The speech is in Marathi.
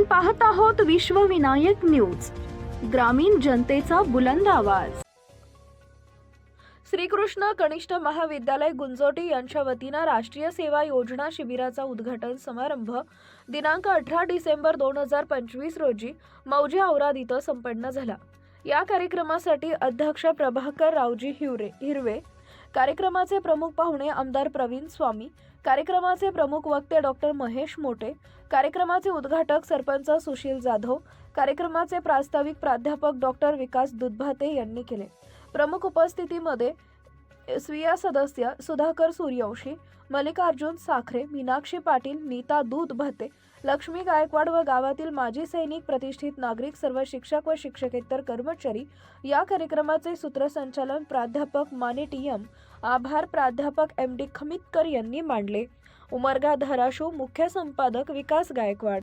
आपण पाहत आहोत विश्वविनायक न्यूज. ग्रामीण जनतेचा बुलंद आवाज. श्रीकृष्ण कनिष्ठ महाविद्यालय गुंजोटी यांच्या वतीनं राष्ट्रीय सेवा योजना शिबिराचा उद्घाटन समारंभ दिनांक अठरा डिसेंबर दोन हजार पंचवीस रोजी मौजे औराद इथं संपन्न झाला. या कार्यक्रमासाठी अध्यक्ष प्रभाकर रावजी हिवरे हिरवे कार्यक्रमाचे प्रमुख पाहुणे आमदार प्रवीण स्वामी कार्यक्रमाचे प्रमुख वक्ते डॉक्टर महेश मोटे कार्यक्रमाचे उद्घाटक सरपंच सुशील जाधव कार्यक्रमाचे प्रास्ताविक प्राध्यापक डॉक्टर विकास दुधभाते यांनी केले. प्रमुख उपस्थितीमध्ये स्वीय सदस्य सुधाकर सूर्यवंशी मल्लिकार्जुन साखरे मीनाक्षी पाटील नीता दूध भते लक्ष्मी गायकवाड व गावातील माजी सैनिक प्रतिष्ठित नागरिक सर्व शिक्षक व शिक्षकेतर कर्मचारी या कार्यक्रमाचे सूत्रसंचालन प्राध्यापक माने टी एम आभार प्राध्यापक एम डी खमितकर यांनी मांडले. उमरगा धाराशिव मुख्य संपादक विकास गायकवाड.